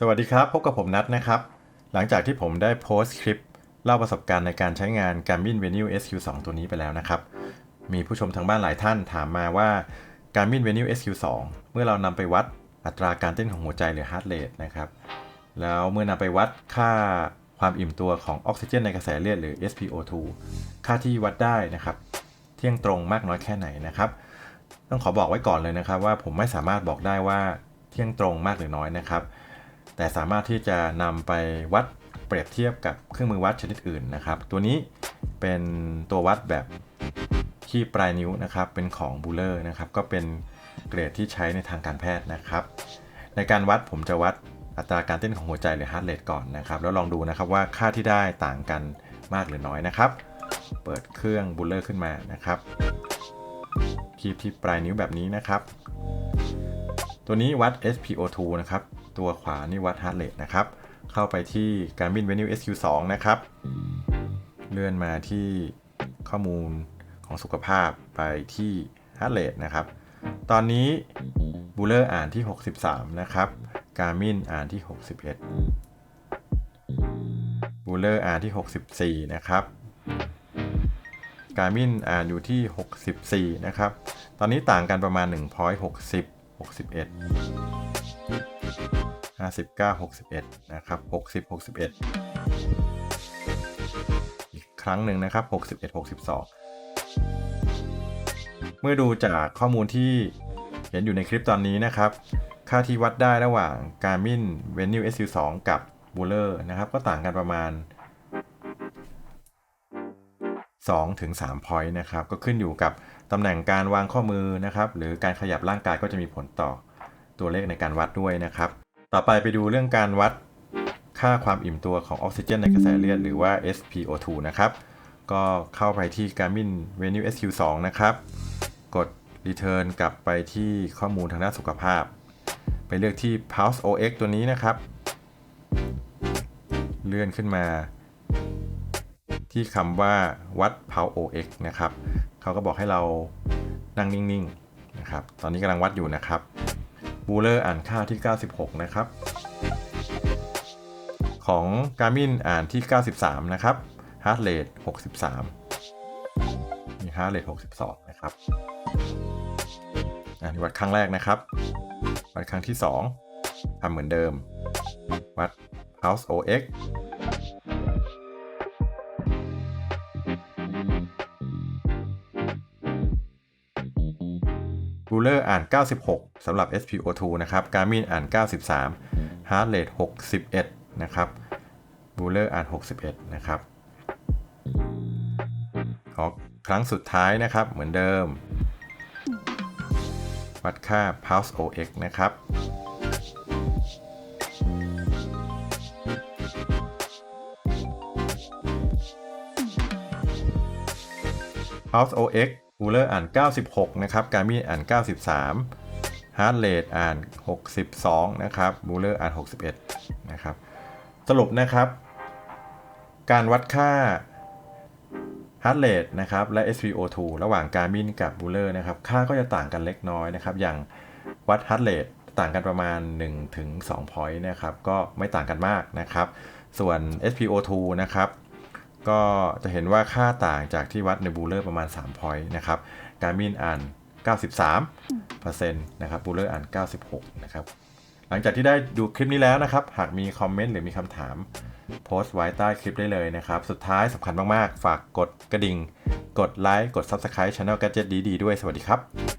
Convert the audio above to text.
สวัสดีครับ พบกับผมนัทนะครับ หลังจากที่ผมได้โพสต์คลิป เล่าประสบการณ์ในการใช้งาน Garmin Venue SQ2 ตัวนี้ไปแล้วนะครับ มีผู้ชมทางบ้านหลายท่านถามมาว่า Garmin Venue SQ2 เมื่อเรานำไปวัดอัตราการเต้นของหัวใจหรือ heart rate นะครับ แล้วเมื่อนำไปวัดค่าความอิ่มตัวของออกซิเจนในกระแสเลือดหรือ SpO2 ค่าที่วัดได้นะครับ เที่ยงตรงมากน้อยแค่ไหนนะครับ ต้องขอบอกไว้ก่อนเลยนะครับว่าผมไม่สามารถบอกได้ว่าเที่ยงตรงมากหรือน้อยนะครับ แต่สามารถที่จะนำไปวัดเปรียบเทียบกับเครื่องมือวัดชนิดอื่นนะครับ ตัวนี้เป็นตัววัดแบบที่ปลายนิ้วนะครับ เป็นของบูเลอร์นะครับ ก็เป็นเกรดที่ใช้ในทางการแพทย์นะครับ ในการวัดผมจะวัดอัตราการเต้นของหัวใจหรือ heart rate ก่อนนะครับ แล้วลองดูนะครับว่าค่าที่ได้ต่างกันมากหรือน้อยนะครับ เปิดเครื่องบูลเลอร์ขึ้นมานะครับคีบที่ปลายนิ้วแบบนี้นะครับ ตัวนี้วัด SpO2 นะครับ ตัวขวานี่วัด heart rate นะครับ เข้าไปที่ Garmin Venue SQ2 นะครับ เลื่อนมาที่ข้อมูลของสุขภาพไปที่ heart rate นะครับ ตอนนี้บูเลอร์อ่านที่ 63 นะครับ Garmin อ่านที่ 61บูเลอร์อ่านที่ 64 นะครับ Garmin อ่านอยู่ที่ 64 นะครับ ตอนนี้ต่างกันประมาณ1 point 60 61 59 61 นะครับ 60 61 อีกครั้งหนึ่งนะครับ 61 62 เมื่อดูจากข้อมูลที่เห็นอยู่ในคลิปตอนนี้นะครับ ค่าที่วัดได้ระหว่าง Garmin Venue SU2 กับ Buller นะครับ ก็ต่างกันประมาณ2ถึง3 point นะครับ ก็ขึ้นอยู่กับ ตำแหน่งการวางข้อมือนะครับ หรือการขยับร่างกายก็จะมีผลต่อตัวเลขในการวัดด้วยนะครับ ต่อไปไปดูเรื่องการวัดค่าความอิ่มตัวของออกซิเจนในกระแสเลือดหรือว่า SpO2 นะครับ ก็เข้าไปที่ Garmin Venue SQ2 นะครับ กด Return กลับไปที่ข้อมูลทางด้านสุขภาพ ไปเลือกที่ Pulse OX ตัวนี้นะครับ เลื่อนขึ้นมา ที่คำว่าวัด Pulse OX นะครับเขาก็บอกให้เรานั่งนิ่งๆนะครับตอนนี้กำลังวัดอยู่นะครับบูเลอร์อ่านค่าที่ 96 นะครับ ของ Garmin อ่านที่ 93 นะครับ Heart Rate 63 มี Heart Rate 62 นะครับอันนี้วัดครั้งแรกนะครับ วัดครั้งที่ 2ทำเหมือนเดิม วัด Pulse OX บูเลอร์อ่าน 96 สำหรับ SpO2 นะครับ Garmin อ่าน 93 Heart Rate 61 นะครับบูเลอร์อ่าน 61 นะครับขอครั้งสุดท้ายนะครับ เหมือนเดิม วัดค่า Pulse OX นะครับ Pulse OX บูเลอร์อ่าน 96 นะครับ Garmin อ่าน 93 Heart Rate อ่าน 62 นะครับบูเลอร์อ่าน 61 นะครับ สรุปนะครับ การวัดค่า Heart Rate นะครับและ SpO2 ระหว่าง Garmin กับ Buller นะครับค่าก็จะต่างกันเล็กน้อยนะครับ อย่างวัด Heart Rate ต่างกันประมาณ 1-2 point นะครับ ก็ไม่ต่างกันมากนะครับ ส่วน SpO2 นะครับ ก็จะเห็นว่าค่าต่างจากที่วัดใน Buller ประมาณ3 point นะครับ Garmin อ่าน 93%นะครับ Buller อ่าน 96 นะครับ หลังจากที่ได้ดูคลิปนี้แล้วนะครับ หากมีคอมเมนต์หรือมีคำถามโพสต์ไว้ใต้คลิปได้เลยนะครับ สุดท้ายสำคัญมาก ๆ ฝากกดกระดิ่ง กดไลค์ กด Subscribe Channel Gadget ดี ๆ ด้วย สวัสดีครับ